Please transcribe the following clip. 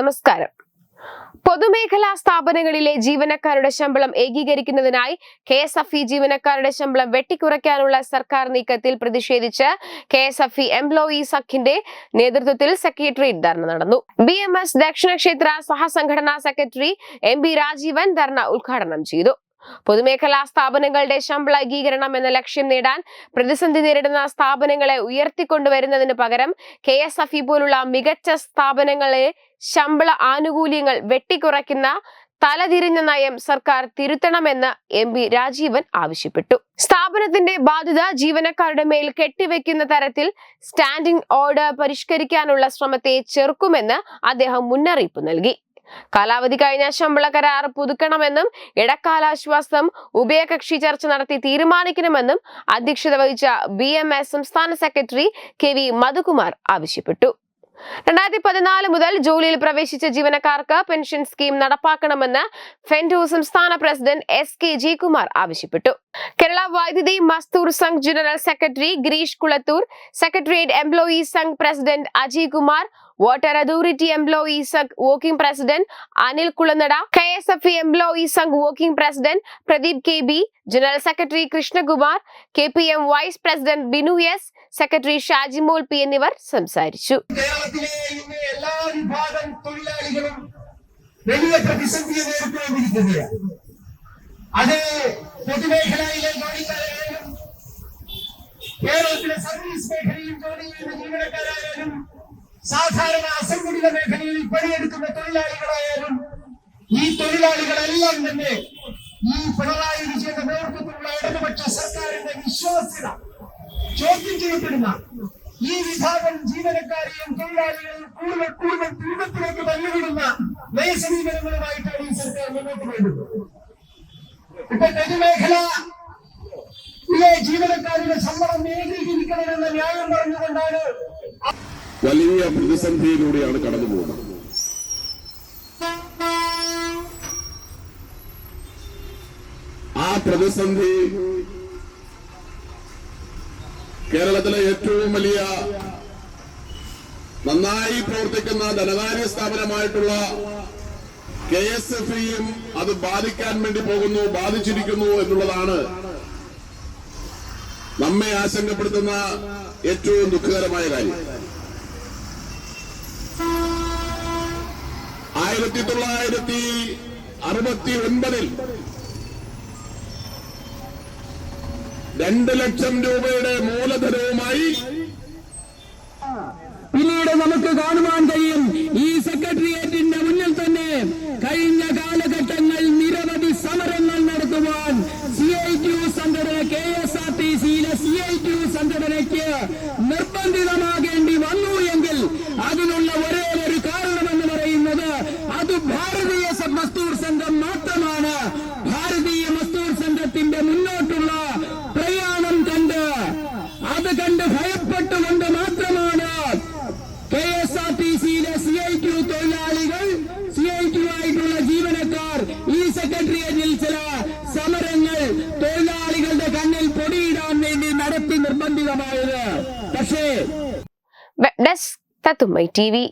നമസ്കാരം. പൊതുമേഖലാ സ്ഥാപനങ്ങളിലെ ജീവനക്കാരുടെ ശമ്പളം ഏകീകരിക്കുന്നതിനായി കെ എസ് എഫ് ഇ ജീവനക്കാരുടെ ശമ്പളം വെട്ടിക്കുറയ്ക്കാനുള്ള സർക്കാർ നീക്കത്തിൽ പ്രതിഷേധിച്ച് K S F E employee സഖിന്റെ നേതൃത്വത്തിൽ സെക്രട്ടേറിയറ്റ് ധർണ നടന്നു. ബി എം എസ് ദക്ഷിണക്ഷേത്ര സഹസംഘടനാ secretary M B Rajeevan dharna ഉദ്ഘാടനം ചെയ്തു. പൊതുമേഖലാ സ്ഥാപനങ്ങളുടെ ശമ്പള ഏകീകരണം എന്ന ലക്ഷ്യം നേടാൻ പ്രതിസന്ധി നേരിടുന്ന സ്ഥാപനങ്ങളെ ഉയർത്തിക്കൊണ്ടുവരുന്നതിന് പകരം കെ എസ് എഫ് ഇ പോലുള്ള മികച്ച സ്ഥാപനങ്ങളെ ശമ്പള ആനുകൂല്യങ്ങൾ വെട്ടിക്കുറയ്ക്കുന്ന തലതിരിഞ്ഞ നയം സർക്കാർ തിരുത്തണമെന്ന് എം പി രാജീവൻ ആവശ്യപ്പെട്ടു. സ്ഥാപനത്തിന്റെ ബാധ്യത ജീവനക്കാരുടെ മേൽ കെട്ടിവെക്കുന്ന തരത്തിൽ സ്റ്റാൻഡിംഗ് ഓർഡർ പരിഷ്കരിക്കാനുള്ള ശ്രമത്തെ ചെറുക്കുമെന്ന് അദ്ദേഹം മുന്നറിയിപ്പ് നൽകി. കാലാവധി കഴിഞ്ഞ ശമ്പള കരാർ പുതുക്കണമെന്നും ഇടക്കാലാശ്വാസം ഉഭയകക്ഷി ചർച്ച നടത്തി തീരുമാനിക്കണമെന്നും അധ്യക്ഷത വഹിച്ച ബി സംസ്ഥാന സെക്രട്ടറി കെ വി മധുകുമാർ ആവശ്യപ്പെട്ടു. രണ്ടായിരത്തി പതിനാല് മുതൽ ജോലിയിൽ പ്രവേശിച്ച ജീവനക്കാർക്ക് പെൻഷൻ സ്കീം നടപ്പാക്കണമെന്ന് ഫെൻഡു സംസ്ഥാന president S K G Kumar ആവശ്യപ്പെട്ടു. കേരള വൈദ്യുതി Mazdoor Sangh general secretary Girish Kulathur secretariat employees Sangh president Ajay Kumar water authority employees working president Anil Kulanada K S F E employees Sangh working president Pradeep K B general secretary Krishnakumar K P M vice president Binu S secretary Shajimol P എന്നിവർ സംസാരിച്ചു. വലിയ പ്രതിസന്ധിയെ നേരിട്ടുകൊണ്ടിരിക്കുകയാണ് അത് പൊതുമേഖലയിലെ ജോലിക്കാരായാലും കേരളത്തിലെ service മേഖലയിൽ ജോലി ചെയ്യുന്ന ജീവനക്കാരായാലും സാധാരണ അസംഘടിത മേഖലയിൽ പണിയെടുക്കുന്ന തൊഴിലാളികളായാലും ഈ തൊഴിലാളികളെല്ലാം തന്നെ ഈ പിണറായി വിജയന്റെ നേതൃത്വത്തിലുള്ള ഇടതുപക്ഷ സർക്കാരിന്റെ വിശ്വാസ്യത ചോദ്യം ചെയ്യപ്പെടുന്ന ഈ വിഭാഗം ജീവനക്കാരെയും തൊഴിലാളികളെയും കൂടുതൽ കൂടുതൽ ദുരിതത്തിലേക്ക് തള്ളിവിടുന്ന നയസമീപനങ്ങളുമായിട്ടാണ് ഈ സർക്കാർ മുന്നോട്ട് പോയത് ഇപ്പൊ പൊതുമേഖല ജീവനക്കാരുടെ ശമ്പളം പറഞ്ഞുകൊണ്ടാണ് വലിയ പ്രതിസന്ധിയിലൂടെയാണ് കടന്നു പോകുന്നത്. ആ പ്രതിസന്ധി കേരളത്തിലെ ഏറ്റവും വലിയ നന്നായി പ്രവർത്തിക്കുന്ന ധനകാര്യ സ്ഥാപനമായിട്ടുള്ള കെ എസ് എഫ് ഇയും അത് ബാധിക്കാൻ വേണ്ടി പോകുന്നു ബാധിച്ചിരിക്കുന്നു എന്നുള്ളതാണ് നമ്മെ ആശങ്കപ്പെടുത്തുന്ന ഏറ്റവും ദുഃഖകരമായ കാര്യം. ആയിരത്തി തൊള്ളായിരത്തി അറുപത്തി ഒൻപതിൽ രണ്ട് ലക്ഷം രൂപയുടെ മൂലധനവുമായി പിന്നീട് നമുക്ക് കാണുവാൻ കഴിയും ഈ സെക്രട്ടേറിയറ്റിന്റെ മുന്നിൽ തന്നെ കഴിഞ്ഞ കാലഘട്ടങ്ങൾ നിരവധി സമരങ്ങൾ നടത്തുവാൻ സി ഐ ടി യു സംഘടന കെ എസ് ആർ ടി സിയിലെ സി ഐ ടി യു സംഘടനയ്ക്ക് നിർബന്ധിതമാകേണ്ടി വന്നു എങ്കിൽ അതിനുള്ള ഒരേ ഒരു കാരണമെന്ന് പറയുന്നത് അത് ഭാരതീയ സ- മസ്ദൂർ സംഘം മാത്രമാണ് ഭാരതീയ മസ്ദൂർ സംഘത്തിന്റെ മുന്നോട്ടുള്ള പ്രയാണം കണ്ട് അത് കണ്ട് ഭയപ്പെട്ടുകൊണ്ട് മാത്രമാണ് കെ എസ് ആർ ടി സിയിലെ സി ഐ ടി തൊഴിലാളികൾ സി ഐ ടി ആയിട്ടുള്ള ജീവനക്കാർ ഈ സെക്രട്ടേറിയറ്റിൽ ചില സമരങ്ങൾ തൊഴിലാളികളുടെ കണ്ണിൽ പൊടിയിടാൻ വേണ്ടി നടത്തി നിർബന്ധിതമായത് പക്ഷേ ഡെസ്ക് തത്തുമ്മൈ ടി വി